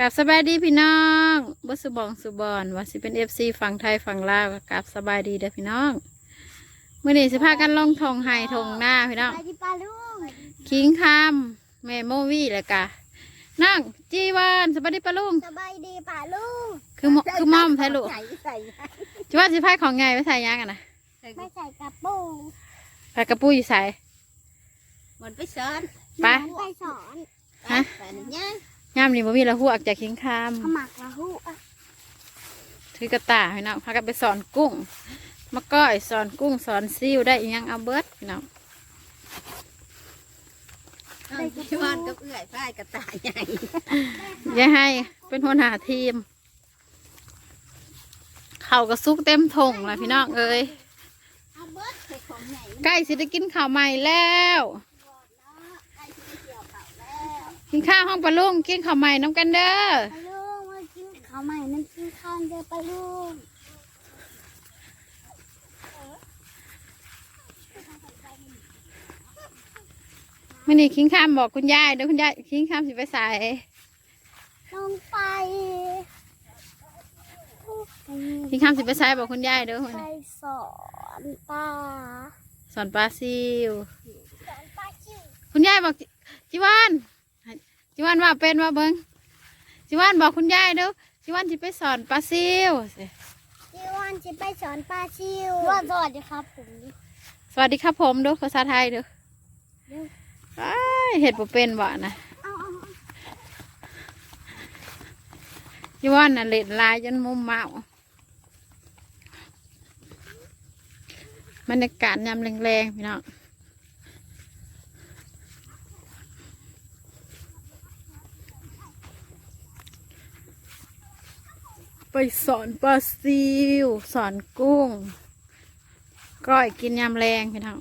กับสบายดีพี่น้องบุสุบองสุบอนว่าสิเป็นเอฟซีฝั่งไทยฝั่งลาวกับสบายดีเด้อพี่น้องเมื่อนี้สิพากันลงทงไฮทงหน้าพี่น้องไปที่ปลาลูกคิงคำแม่โมวี่เลยกะนั่งจีวานสบายดีปะลุงสบายดีปลาลูกคือมคือม่อมแท้ลูกใส่ใส่จีวานสิพายของไงไปใส่ยังกันนะไม่ใส่กระปูไปกระปุ้ยใส่มันไปสอนไปไปสอนฮะไปนี่ ยังย่ามนี่บ่มีละหัวออกจากคิงคขมักละหูอะำถือกระตายพี่น้องพากันไปสอนกุ้งมาก้อยสอนกุ้งสอนซิวได้อีกยังเอาเบิร์ดพี่น้องชวนกับเอื้อยพายกระต่ายใหญ่อย่าให้เป็นหัวหน้าทีม เข่าวกระซุกเต็มถงเลยพี่น้องเอ้ยเอาเบิร์ดใส่ของใหญ่ใกล้สิได้กินข้าวใหม่แล้ว ใกล้จะไปเกี่ยวเขาแล้ว กินข้าวห้องปลาลุงกินข้าวใหม่น้ำกันเด้อปลาลูกมากินข้าวใหม่นั่นกินข้าวเดียวปลาลูกมื่อนี้คิงข้ามบอกคุณยายเด้อคุณยายคิงข้ามสิไปใส่ลงไปคิงข้ามสิไปใส่บอกคุณยายเด้อมื้อไปนี้สอนปลาสอนปลาซิวสอนปลาชิวคุณยายบอกจิจิวัน จิวันว่าเป็นว่าเบิงจิวันบอกคุณยายเด้อจิวันสิไปสอนปลาซิวจีวันจะไปสอนปลาชิวว่าสวัสดีครับผมสวัสดีครับผมเด้อภาษาไทยเด้อเด้ออ้ายเห็ดบ่เป็นบ่นะเอาเอาเอาจิวันน่ะเล่นลายจนมุมเมาบรรยากาศยามแรงๆพี่น้อง ไปสอนปลาซิวสอนกุ้ง ก้อยกินยามแรงพี่น้อง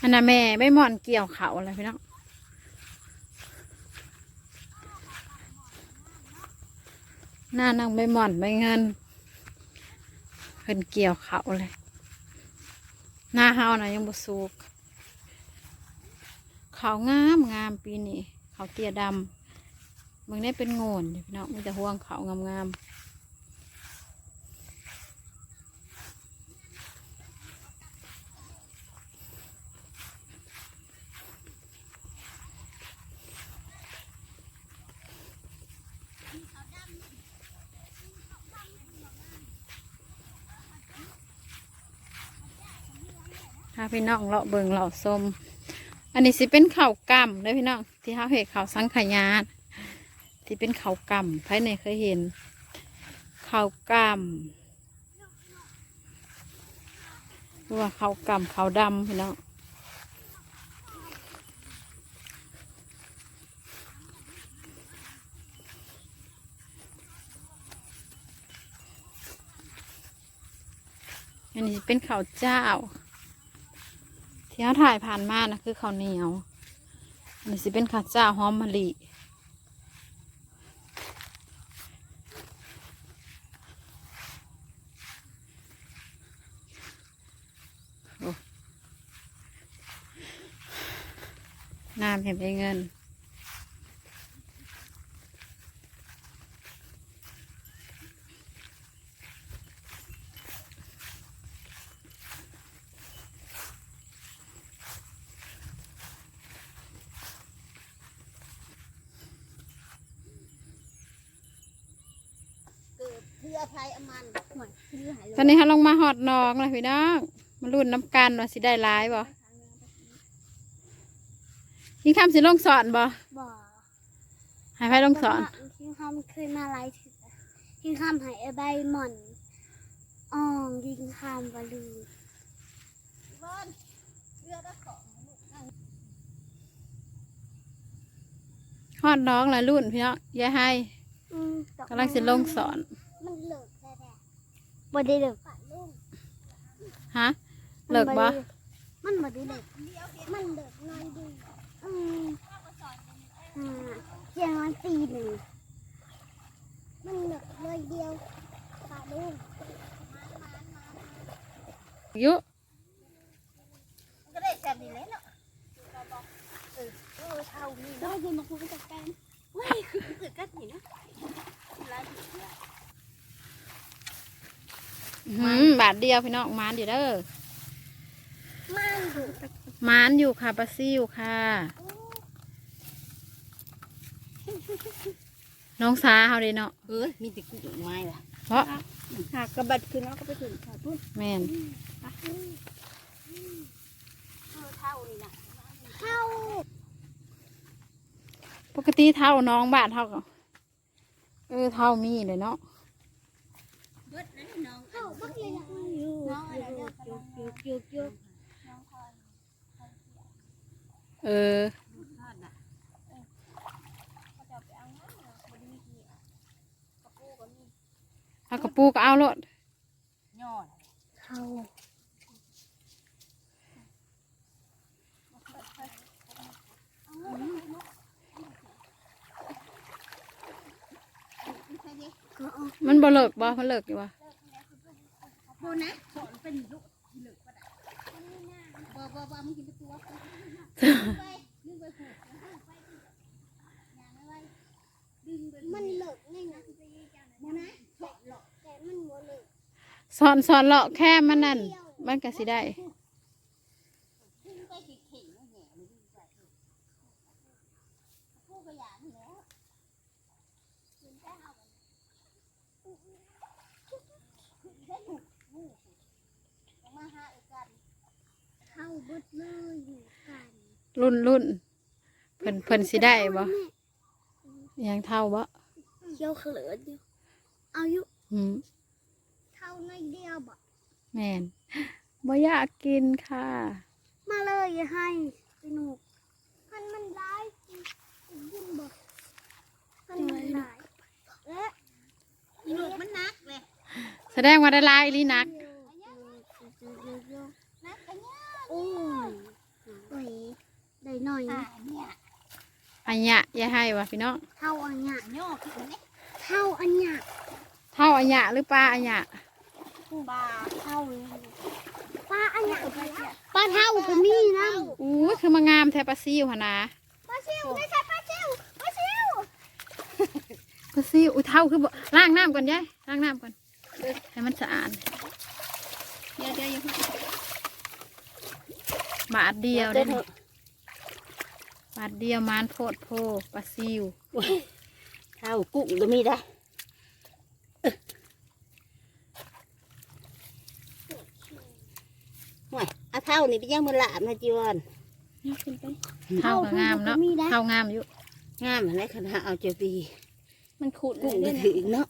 อันน่ะแม่ไม่หม่อนเกี่ยวเขาอะไรพี่น้องหน้านั่งไม่หม่อนไม่เงินเพิ่นเกี่ยวเขาเลย หน้าเฮานะยังบ่สุกเขาวงามงามปีนี้เขาวเตี้ยดำมึงได้เป็นโงนอยู่พี่น้องมีแต่ห่วงเขาวงามงาม ถ้าพี่น้องเลาะเบิงเลาะส้มอันนี้สิเป็นข้าวกำเลยพี่น้องที่เขาเห็ดข้าวสังขยาที่เป็นข้าวกำภายในเคยเห็นข้าวกำหรือว่าข้าวกำข้าวดำพี่น้องอันนี้เป็นข้าวเจ้า ที่เขาถ่ายผ่านมานะคือข้าวเหนียวอันนี้สิเป็นข้าวเจ้าหอมมะลิน้ำเห็นได้เงิน พื่อไทยอมันหวยเพื่อหายตอนนี้เขาลงมาหอดหนองเลยพี่น้องมารุ่นน้ำกันว่าสิได้ร้ายบ่ยิงคำสิลงสอนบ่บ่อใหายไปลงสอนคิงคำเคยมาไลฟ์ถือคิงคำหายใบหม่อนอ่องยิงคำบอลูบ้านเรือตะขอหอดน้องละรุ่นพี่น้องอย่าให้อืมดอกกำลังสิลงสอน มันเลิกแท้ๆบ่ได้เลิกฮะเลิกบ่มันบ่ได้เลิกมันเลิกน้อยดีอืมอ่าเพียงวันปีหนึ่งมันเลิกเลยเดียวปะลุงเยอะมันก็ได้แซ่บดีเลยเนาะเออเออเท่านี้ได้เนาะยินมาคุยกับแฟนเว้ยคือคือกัดนี่นะร้านผีเสื้อ หืมบาทเดียวพี่น้องมานอยู่เด้อมันอยู่มานอยู่ค่ะปลาซิวค่ะ น้องสาเฮาเด้เนาะเออมีแต่กุ้งไม้ล่ะเพราะหากกระบัดขึ้นแล้วก็ไปถึงขาพุ่นแม่นเออเท่านี่นะเข้าปกติเท่าน้องบาทเท่ากับเออเท่ามีเลยเนาะเบิดนั้นน้ องเข้าบักเลยนะออยู่อยู่อยู่อยเออเอากระปูก็เอาโลดยอดเขามันบ่เลิกบ่มันเลิกอยู่บ่โบ นะสอนเป็นลูกที่เหลือก็ได้บ่บ่บ่มึงกินไปตัวไปดึงไปผูกดึงไปมันเลิกง่ายนะโบนะสอนหรอกแต่มันบ่เลิกสอนสอนเลาะแค่มันนั่นมันก็สิได้ดึงไปขี้เข่งแหน่หรือดึงไปพูดก็อย่างนี้แล้วมาหาอีกกัน เข้าเบดเลยอยู่กันรุ่นรุ่นเพิ่นเพิ่นสิได้บ่ยังเท่าบ่เขี้ยวเขลือเดียวเอาอยู่หืมเท่าน้อยเดียวบ่แม่นบ่อยากกินค่ะ มาเลยอย่าให้สนุกมันมันร้ายยินบ่มันมันร้ายและอีลูกมันนักเลยแสดงว่าได้หลายอีหลีนักนักกันเนี่ยโอ้ยโอ้ยได้หน่อยอ่าเนี่ยอันเนี้ยอย่าให้ว่ะพี่น้องเท่าอันเนี้ยย่อขึ้นมาเนี่ยเท่าอันเนี้ยเท่าอันเนี้ยหรือปลาอันเนี้ยบาเท่าปลาอันเนี้ยปลาเท่าก็มีนะอู้ยคือมางามแท้ปลาซิวหั่นนะปลาซิวไม่ใช่ปลาซิวปลาซิวปลาซิวอุ้ยเท่าคือบ่ล้างน้ำก่อนยายล้างน้ำก่อนให้มันสะอาดเดี๋ยวเดี๋ยวอย่าเพิ่ง บาทเดียวได้นี่บาทเดียวมานโพดโพปลาซิวเท่ากุ้งก็มีได้ห่วยเอาเท่านี่ไปย่างมือหลามนะจีวอนเท่าก็งามเนาะเท่างามอยู่งามอะไรขนาดเอาเจดีมันขุดกุ้งก็ถือเนาะ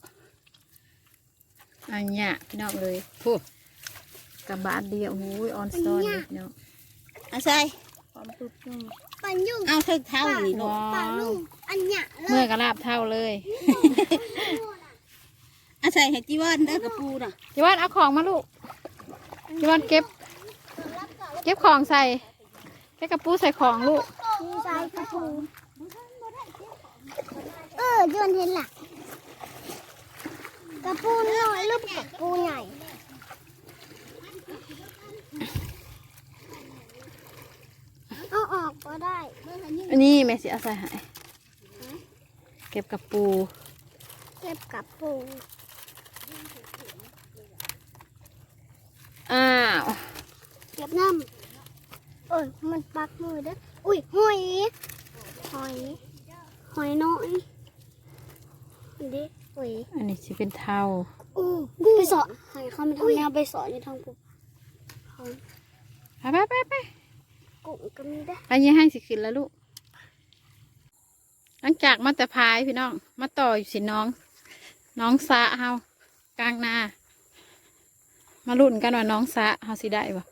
อันเนี้ยพี่น้องเลยพูกับบาทเดียวโอ้ยออนซอนเลยพี่น้อง เอาใส่พร้อมปุ๊บอืมปันยุ่งเอาเท่าเท่านี่เนาะปลาลูกอันเนี้ยเลเมื่อยกระลาบเท่าเลยเอาใส่ให้จีวอนเด้อกระปูน่ะจิวันเอาของมาลูกจิวันเก็บ เก็บของใส่แค่กระปูใส่ของลูกมีสายกระปูเออจนเห็นล่ะกระปูน้อยลูกกระปูใหญ่เอาออกก็ได้ อันนี้แม่สิเอาใส่ให้เก็บกระปู เก็บกระปูอ้าว เก็บน้ำเอ้ยมันปักมือเด้ออุ้ยหอยหอยหอยน้อยเด็กหอยอันนี้สิเป็นเท่าโอ้ไปสอนหอยเขาไม่ทำแนวไปสอนอยู่ทางปุ๊บไปไปไปไป กุ้งก็มีได้อันนี้ให้สิขึ้นแล้วลูก หลังจากมาแต่พายพี่น้อง มาต่ออยู่สิน้อง น้องสะเฮากลางนา มาลุ้นกันว่าน้องสะเฮาสิได้บ่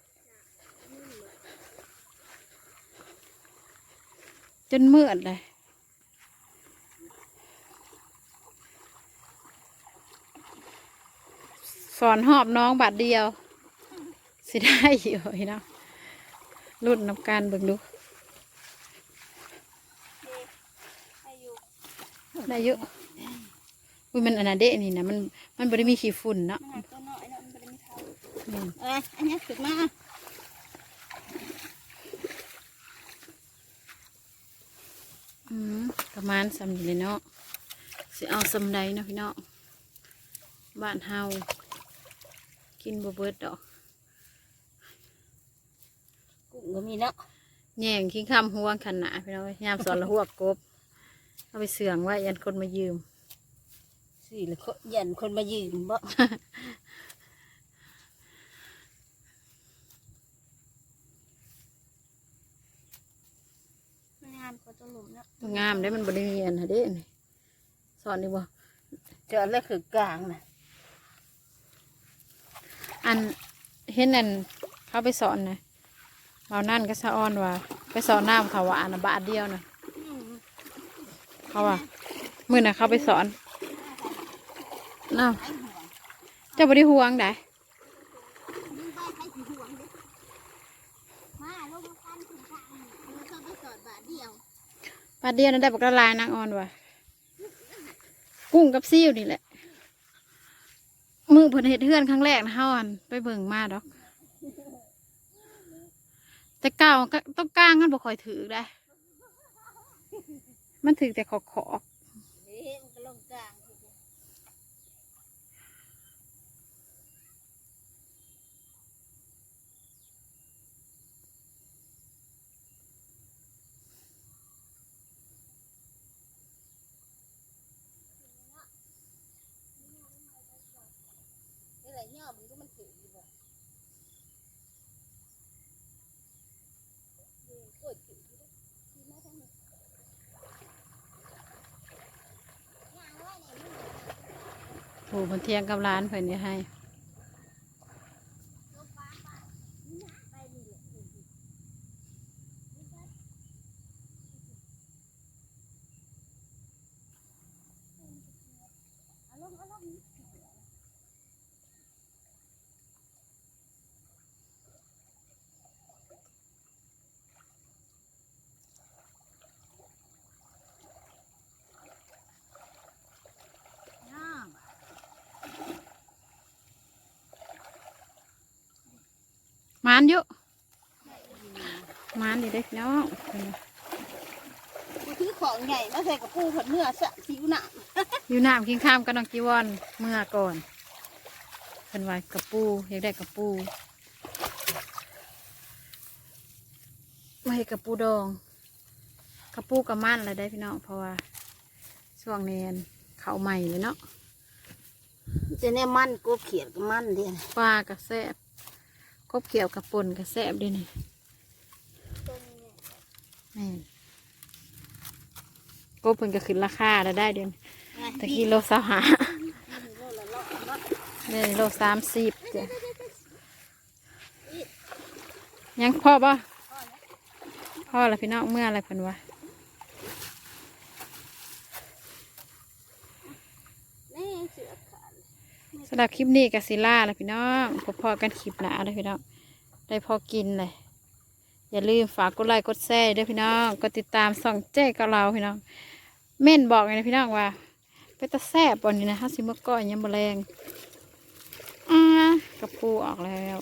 จนมืดเลยสอนหอบน้องบาทเดียว สิได้อยู่พี่น้อง รุ่นน้ำการเบิ่งดู ได้เยอะอุ้ยมันอันนั้นเดะนี่นะมันมันบริมีขี้ฝุ่นเนาะตัวน้อยเนาะมันบ่ได้มีเท่าแมอืมเอ้ยอันนี้ขึ้นมาอืมประมาณสำนีเลยเนาะสิเอาสำใดเนาะพี่เนาะบ้านเฮากินบ่เบิดดอก กุ้งก็มีเนาะแย่งคิงคำห่วงขันหนาพี่น้องยามสอนละหัวกบเอาไปเสื่องไว้ยันคนมายืมสี่ละคนยันคนมายืมบ่งามกว่าตัวหลุมเนาะงามได้มันบริเวณฮะเด้นี่สอนดีบ่เจอแล้วคือกลางน่ะอันเห็นอันเขาไปสอนนะ เรานั่นก็สะออนว่า ไปสอนน้ำเขาว่าอันนะบาทเดียวนะเขาว่ามื่อน่ะเขาไปสอนน้าไอ้ห่วงเจ้าบริห่วงได้มึงไปใครสิห่วงเด้มาลงมากันถึงกลางมึงเข้าไปสอดบาทเดียวบาทเดียวนั้นได้บอกละลายนางออนว่ากุ้งกับซิ่วนี่แหละมือเพิ่นเห็ดเฮือนครั้งแรกนะเฮาอันไปเบิ่งมาดอก แต่เก่าก็ต้องกลางกันบ่คอยถือได้ มันถือแต่ขอกขอกเฮ้มันก็ลงกลางทีเดียวนี่ย่อมันก็มันถืออยู่บ่เดินกดถืออยู่เด้อที่มาทางนี้ย่างไว้เนี่ยมัน โอ้มันเทียงกับร้านเพิ่นนี่ให้านอยู่มานดีเด้อพี่น้องเพิ่นว่ากูถือของใหญ่มาใส่กระปูผัดเนื้อสะสิวหนักอยู่น้ำกินข้ามกับน้องจีวอนเมื่อก่อนเพิ่นว่ากระปูอยากได้กระปูไม่ให้กระปูดอง กระปูกับมันอะไรได้พี่น้องเพราะว่าช่วงนี้อันเขาวใหม่เลยเนาะจะเนี่ยมันกูเขียนกับมันเดียวปลากระแซบก บเกี่ยวกับปนกระแซบด้วยนี่แม่กบเพิ่นก็ขึ้นราคาแล้วได้เดือนตะกี้โลสาหาเนี่ยโลสามสิบจ้ะยังพ่อป่ะพ่อละพี่น้องเมื่ออะไรเพิ่นวะ นี่เสือขาด สำหรับคลิปนี้กับซิล่าละพี่น้องพบพอกันคลิปหนาเลยพี่น้อง ได้พอกินเลย อย่าลืมฝากกดไลค์กดแชร์ด้วยพี่น้อง กดติดตามส่องเจ๊กับเราพี่น้อง เม่นบอกไงนะพี่น้องว่า ไปตะแซ่บวันนี้นะฮัสิเมื่อก่อนยังแมลงอ่ากระปูออกแล้ว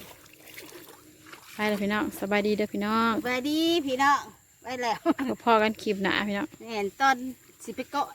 ไปเลยพี่น้องสบายดีเด้อพี่น้องไปดีพี่น้องไปแล้วพบพอกันคลิปหนาพี่น้องเห็นตอนสิไปเกาะ